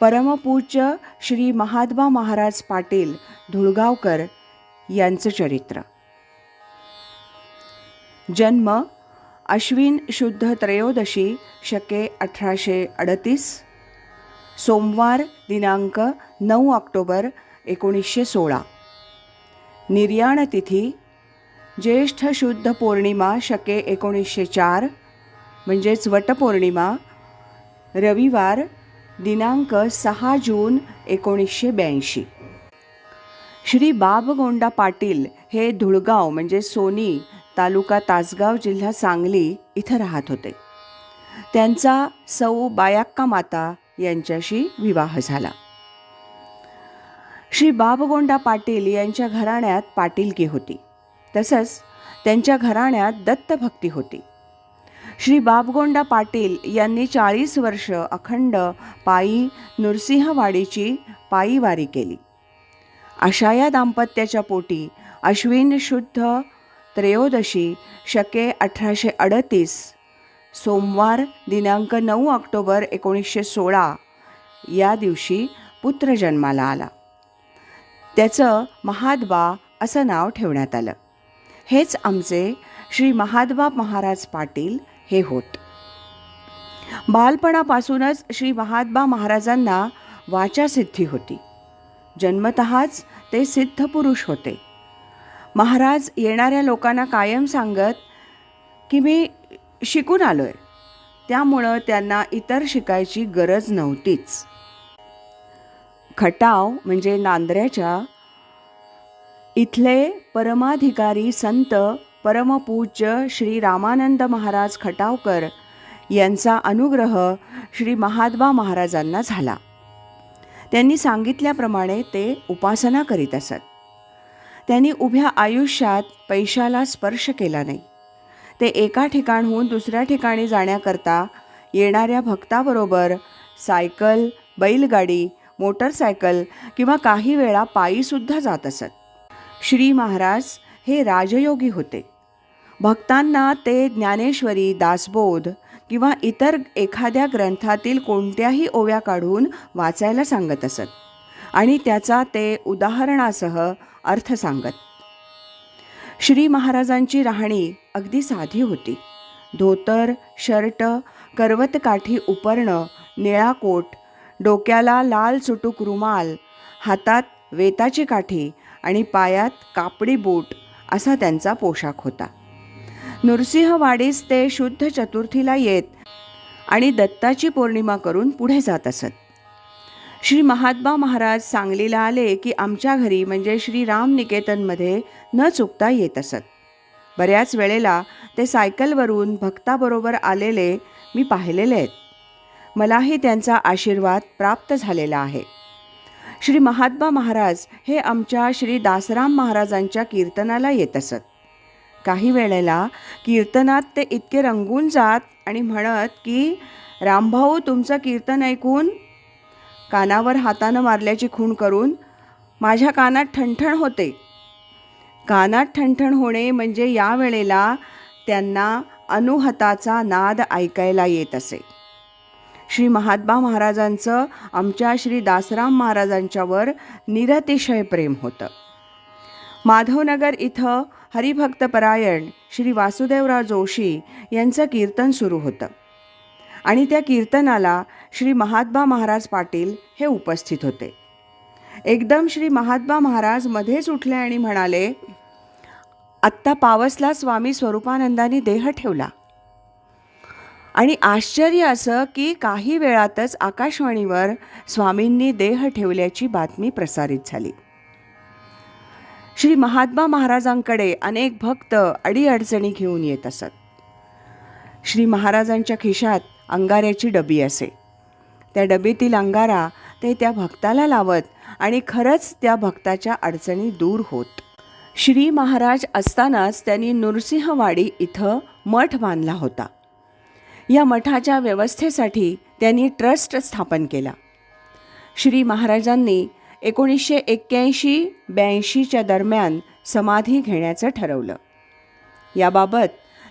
परमपूज्य श्री महात्मा महाराज पाटील धुळगावकर यांचं चरित्र. जन्म अश्विन शुद्ध त्रयोदशी शके अठराशे अडतीस सोमवार दिनांक नऊ ऑक्टोबर एकोणीसशे सोळा. निर्याण तिथी ज्येष्ठ शुद्ध पौर्णिमा शके एकोणीसशे चार म्हणजेच वटपौर्णिमा रविवार दिनांक सहा जून एकोणीसशे ब्याऐंशी. श्री बाबगोंडा पाटील हे धुळगाव म्हणजे सोनी तालुका तासगाव जिल्हा सांगली इथं राहत होते. त्यांचा सौ बायाक्का माता यांच्याशी विवाह झाला. श्री बाबगोंडा पाटील यांच्या घराण्यात पाटीलकी होती. तसंच त्यांच्या घराण्यात दत्तभक्ती होती. श्री बाबगोंडा पाटील यांनी चाळीस वर्ष अखंड पायी नृसिंहवाडीची पायीवारी केली. अशा या दाम्पत्याच्या पोटी अश्विन शुद्ध त्रयोदशी शके अठराशे अडतीस सोमवार दिनांक नऊ ऑक्टोबर एकोणीसशे सोळा या दिवशी पुत्र जन्माला आला. त्याचं महादबा असं नाव ठेवण्यात आलं. हेच आमचे श्री महादबा महाराज पाटील हे होत. बालपणापासूनच श्री महात्मा महाराजांना वाचासिद्धी होती. जन्मतःच ते सिद्ध पुरुष होते. महाराज येणाऱ्या लोकांना कायम सांगत की मी शिकून आलो आहे त्यामुळं त्यांना इतर शिकायची गरज नव्हतीच. खटाव म्हणजे नांदऱ्याच्या इथले परमाधिकारी संत परमपूज्य श्री रामानंद महाराज खटावकर यांचा अनुग्रह श्री महात्मा महाराजांना झाला. त्यांनी सांगितल्याप्रमाणे ते उपासना करीत असत. त्यांनी उभ्या आयुष्यात पैशाला स्पर्श केला नाही. ते एका ठिकाणहून दुसऱ्या ठिकाणी जाण्याकरता येणाऱ्या भक्ताबरोबर सायकल बैलगाडी मोटरसायकल किंवा काही वेळा पायीसुद्धा जात असत. श्री महाराज हे राजयोगी होते. भक्तांना ते ज्ञानेश्वरी दासबोध किंवा इतर एखाद्या ग्रंथातील कोणत्याही ओव्या काढून वाचायला सांगत असत आणि त्याचा ते उदाहरणासह अर्थ सांगत. श्री महाराजांची राहणी अगदी साधी होती. धोतर शर्ट करवतकाठी उपरणं निळा कोट डोक्याला लाल चुटूक रुमाल हातात वेताची काठी आणि पायात कापडी बूट असा त्यांचा पोशाख होता. नृसिंहवाडीस ते शुद्ध चतुर्थीला येत आणि दत्ताची पौर्णिमा करून पुढे जात असत. श्री महात्मा महाराज सांगलीला आले की आमच्या घरी म्हणजे श्री राम निकेतनमध्ये न चुकता येत असत. बऱ्याच वेळेला ते सायकलवरून भक्ताबरोबर आलेले मी पाहिलेले आहेत. मलाही त्यांचा आशीर्वाद प्राप्त झालेला आहे. श्री महात्मा महाराज हे आमच्या श्री दासराम महाराजांच्या कीर्तनाला येत असत. काही वेळेला कीर्तनात ते इतके रंगून जात आणि म्हणत की रामभाऊ तुमचं कीर्तन ऐकून कानावर हातानं मारल्याची खूण करून माझ्या कानात ठणठण होते. कानात ठणठण होणे म्हणजे या वेळेला त्यांना अनुहताचा नाद ऐकायला येत असे. श्री महात्मा महाराजांचं आमच्या श्री दासराम महाराजांच्यावर निरतिशय प्रेम होतं. माधवनगर इथं हरिभक्तपरायण श्री वासुदेवराव जोशी यांचं कीर्तन सुरू होतं. आणि त्या कीर्तनाला श्री महात्मा महाराज पाटील हे उपस्थित होते. एकदम श्री महात्मा महाराज मध्येच उठले आणि म्हणाले आत्ता पावसला स्वामी स्वरूपानंदांनी देह ठेवला. आणि आश्चर्य असं की काही वेळातच आकाशवाणीवर स्वामींनी देह ठेवल्याची बातमी प्रसारित झाली. श्री महात्मा महाराजांकडे अनेक भक्त अडीअडचणी घेऊन येत असत. श्री महाराजांच्या खिशात अंगाऱ्याची डबी असे. त्या डबीतील अंगारा ते त्या भक्ताला लावत आणि खरंच त्या भक्ताच्या अडचणी दूर होत. श्री महाराज असतानाच त्यांनी नृसिंहवाडी इथं मठ बांधला होता. या मठाच्या व्यवस्थेसाठी त्यांनी ट्रस्ट स्थापन केला. श्री महाराजांनी एकोणीसशे एक्क्याऐंशी ब्याऐंशीच्या दरम्यान समाधी घेण्याचं ठरवलं. याबाबत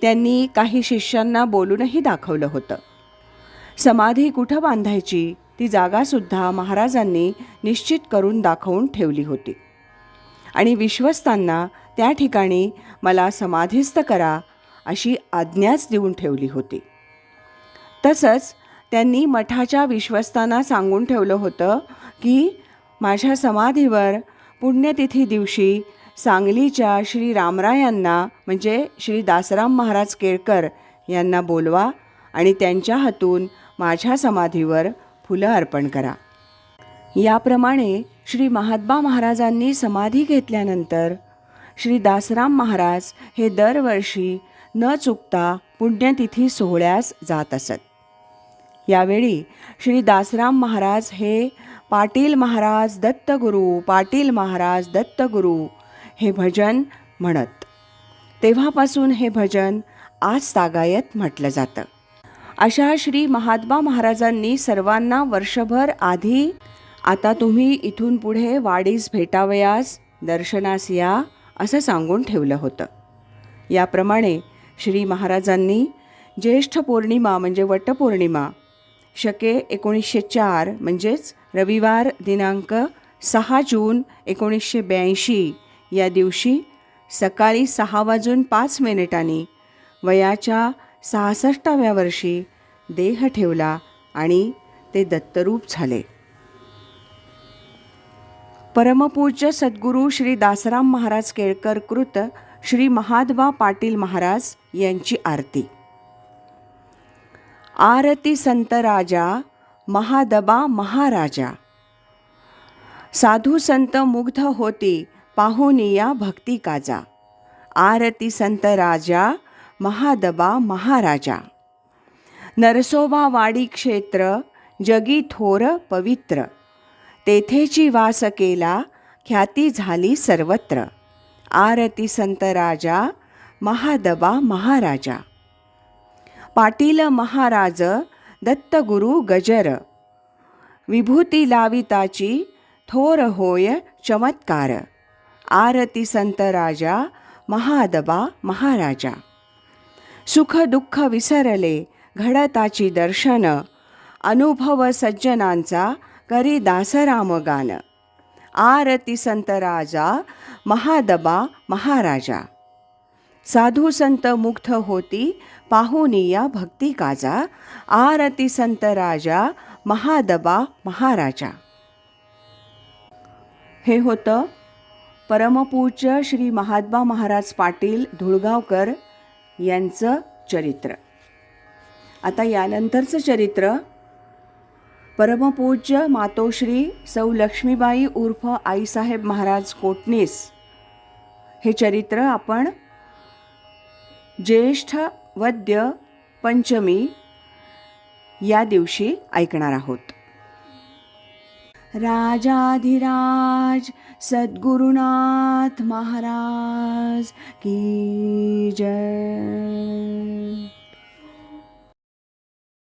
त्यांनी काही शिष्यांना बोलूनही दाखवलं होतं. समाधी कुठं बांधायची ती जागासुद्धा महाराजांनी निश्चित करून दाखवून ठेवली होती. आणि विश्वस्तांना त्या ठिकाणी मला समाधीस्थ करा अशी आज्ञाच देऊन ठेवली होती. तसंच त्यांनी मठाच्या विश्वस्तांना सांगून ठेवलं होतं की माझ्या समाधीवर पुण्यतिथी दिवशी सांगलीच्या श्री रामरायांना म्हणजे श्री दासराम महाराज केळकर यांना बोलवा आणि त्यांच्या हातून माझ्या समाधीवर फुलं अर्पण करा. याप्रमाणे श्री महात्मा महाराजांनी समाधी घेतल्यानंतर श्री दासराम महाराज हे दरवर्षी न चुकता पुण्यतिथी सोहळ्यास जात असत. यावेळी श्री दासराम महाराज हे पाटील महाराज दत्तगुरू पाटील महाराज दत्तगुरू हे भजन म्हणत. तेव्हापासून हे भजन आज तागायत म्हटलं जातं. अशा श्री महात्मा महाराजांनी सर्वांना वर्षभर आधी आता तुम्ही इथून पुढे वाडीस भेटावयास दर्शनास या असं सांगून ठेवलं होतं. याप्रमाणे श्री महाराजांनी ज्येष्ठ पौर्णिमा म्हणजे वटपौर्णिमा शके एकोणीसशे चार म्हणजेच रविवार दिनांक सहा जून एकोणीसशे ब्याऐंशी या दिवशी सकाळी सहा वाजून पाच मिनिटांनी वयाच्या सहासष्टाव्या वर्षी देह ठेवला आणि ते दत्तरूप झाले. परमपूज्य सद्गुरू श्री दासराम महाराज केळकर कृत श्री महादवा पाटील महाराज यांची आरती. आरती संत राजा महादबा महाराजा. साधू संत मुग्ध होती पाहुनिया भक्ती काजा. आरती संत राजा महादबा महाराजा. नरसोबा वाडी क्षेत्र जगी थोर पवित्र. तेथेची वास केला ख्याती झाली सर्वत्र. आरती संत राजा महादबा महाराजा. पाटील महाराज दत्तगुरु गजर. विभूती लाविताची थोर होय चमत्कार. आरती संत राजा महादबा महाराजा. सुख दुःख विसरले घडताची दर्शन. अनुभव सज्जनांचा करी दासराम गान. आरती संत राजा महादबा महाराजा. साधू संत मुग्ध होती पाहुनिया भक्ती काजा आरती संत राजा महादबा महाराजा. हे होतं परमपूज्य श्री महात्मा महाराज पाटील धुळगावकर यांचं चरित्र. आता यानंतरचं चरित्र परमपूज्य मातोश्री सौ लक्ष्मीबाई उर्फ आईसाहेब महाराज कोटणीस. हे चरित्र आपण ज्येष्ठ वद्य पंचमी या दिवशी ऐकणार आहोत. राजाधिराज सद्गुरुनाथ महाराज की जय.